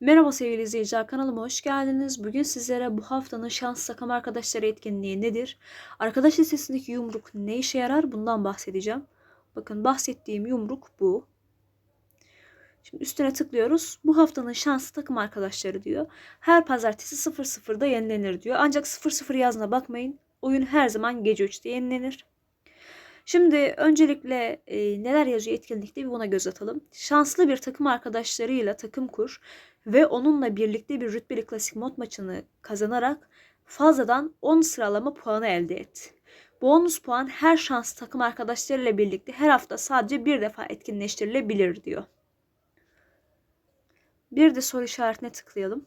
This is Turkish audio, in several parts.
Merhaba sevgili izleyiciler kanalıma hoş geldiniz. Bugün sizlere bu haftanın şans takım arkadaşları etkinliği nedir? Arkadaş listesindeki yumruk ne işe yarar? Bundan bahsedeceğim. Bakın bahsettiğim yumruk bu. Şimdi üstüne tıklıyoruz. Bu haftanın şanslı takım arkadaşları diyor. Her pazartesi 00'da yenilenir diyor. Ancak 00 yazına bakmayın. Oyun her zaman gece 3'te yenilenir. Şimdi öncelikle e, neler yazıyor etkinlikte bir buna göz atalım. Şanslı bir takım arkadaşlarıyla takım kur ve onunla birlikte bir rütbeli klasik mod maçını kazanarak fazladan 10 sıralama puanı elde et. Bonus puan her şans takım arkadaşlarıyla birlikte her hafta sadece bir defa etkinleştirilebilir diyor. Bir de soru işaretine tıklayalım.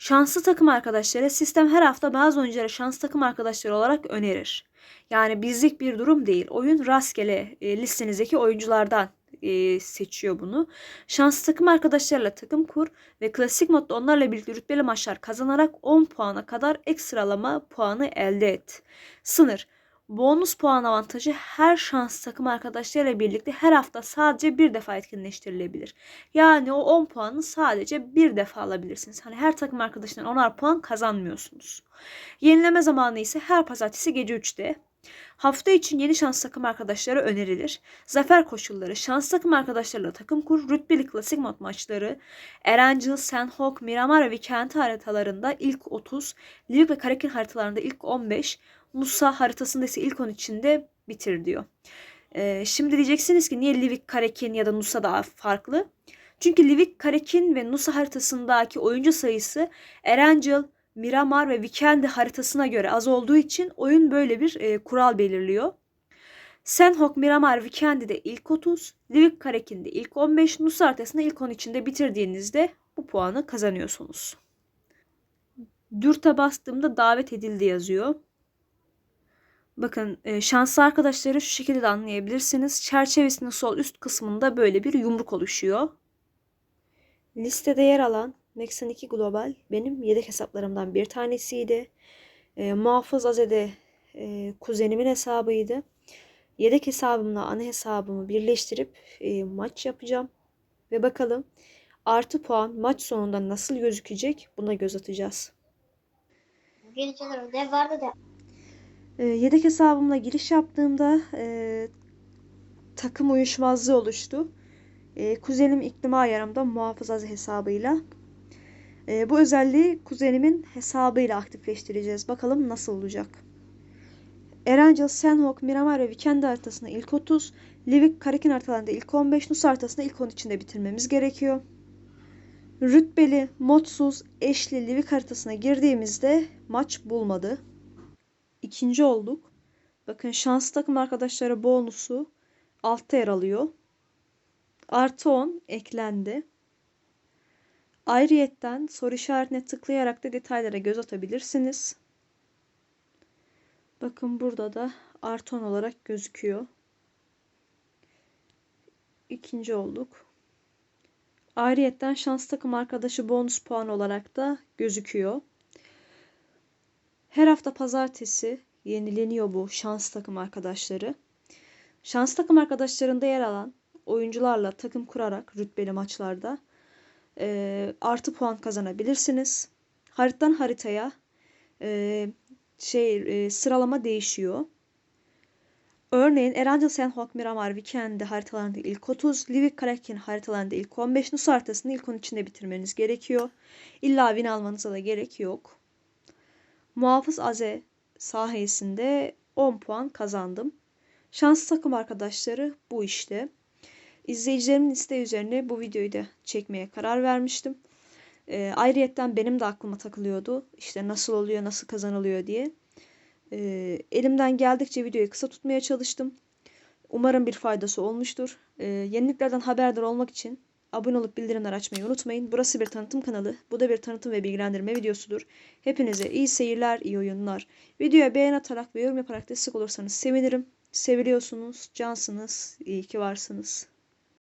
Şanslı takım arkadaşları sistem her hafta bazı oyunculara şanslı takım arkadaşları olarak önerir. Yani bizlik bir durum değil. Oyun rastgele e, listenizdeki oyunculardan e, seçiyor bunu. Şanslı takım arkadaşlarıyla takım kur ve klasik modda onlarla birlikte rütbeli maçlar kazanarak 10 puana kadar ekstralama puanı elde et. Sınır Bonus puan avantajı her şans takım arkadaşlarıyla birlikte her hafta sadece bir defa etkinleştirilebilir. Yani o 10 puanı sadece bir defa alabilirsiniz. Hani her takım arkadaşından 10'ar puan kazanmıyorsunuz. Yenileme zamanı ise her pazartesi gece 3'te. Hafta için yeni şans takım arkadaşları önerilir. Zafer koşulları, şans takım arkadaşlarıyla takım kur, rütbeli klasik mod maçları, Erencil, Senhok, Miramar ve Weekend haritalarında ilk 30, Livik ve Karakin haritalarında ilk 15, Nusa haritasında ise ilk 10 içinde bitir diyor. Ee, şimdi diyeceksiniz ki niye Livik, Karakin ya da Nusa daha farklı? Çünkü Livik, Karakin ve Nusa haritasındaki oyuncu sayısı Erencil, Miramar ve Vikendi haritasına göre az olduğu için oyun böyle bir e, kural belirliyor. Senhok, Miramar, Vikendi ilk 30, Livik, Karakin'de ilk 15, Nusa haritasında ilk 10 içinde bitirdiğinizde bu puanı kazanıyorsunuz. Dürt'e bastığımda davet edildi yazıyor. Bakın e, şanslı arkadaşları şu şekilde de anlayabilirsiniz. Çerçevesinin sol üst kısmında böyle bir yumruk oluşuyor. Listede yer alan Nexon 2 Global benim yedek hesaplarımdan bir tanesiydi. E, Muhafız Azede e, kuzenimin hesabıydı. Yedek hesabımla ana hesabımı birleştirip e, maç yapacağım. Ve bakalım artı puan maç sonunda nasıl gözükecek buna göz atacağız. Geleceğler ödev vardı da. E, yedek hesabımla giriş yaptığımda e, takım uyuşmazlığı oluştu. E, kuzenim iklim ayarımda muhafız hesabıyla. E, bu özelliği kuzenimin hesabıyla aktifleştireceğiz. Bakalım nasıl olacak. Erencil, Senhok, Miramar ve Weekend haritasında ilk 30, Livik, Karakin haritalarında ilk 15, Nus haritasında ilk 10 içinde bitirmemiz gerekiyor. Rütbeli, modsuz, eşli Livik haritasına girdiğimizde maç bulmadı. İkinci olduk. Bakın şanslı takım arkadaşları bonusu altta yer alıyor. Artı 10 eklendi. Ayrıyetten soru işaretine tıklayarak da detaylara göz atabilirsiniz. Bakın burada da artı 10 olarak gözüküyor. İkinci olduk. Ayrıyetten şans takım arkadaşı bonus puan olarak da gözüküyor. Her hafta pazartesi yenileniyor bu şans takım arkadaşları. Şans takım arkadaşlarında yer alan oyuncularla takım kurarak rütbeli maçlarda e, artı puan kazanabilirsiniz. Haritadan haritaya e, şey e, sıralama değişiyor. Örneğin Erancıl Senhok Miramar Weekend'de haritalarında ilk 30, Livik Karakin haritalarında ilk 15, Nus haritasını ilk 10 içinde bitirmeniz gerekiyor. İlla win almanıza da gerek yok. Muhafız Aze sayesinde 10 puan kazandım. Şanslı takım arkadaşları bu işte. İzleyicilerimin isteği üzerine bu videoyu da çekmeye karar vermiştim. E, ayrıyetten benim de aklıma takılıyordu. İşte nasıl oluyor, nasıl kazanılıyor diye. E, elimden geldikçe videoyu kısa tutmaya çalıştım. Umarım bir faydası olmuştur. E, yeniliklerden haberdar olmak için abone olup bildirimler açmayı unutmayın. Burası bir tanıtım kanalı. Bu da bir tanıtım ve bilgilendirme videosudur. Hepinize iyi seyirler, iyi oyunlar. Videoya beğen atarak ve yorum yaparak destek olursanız sevinirim. Seviliyorsunuz, cansınız, iyi ki varsınız.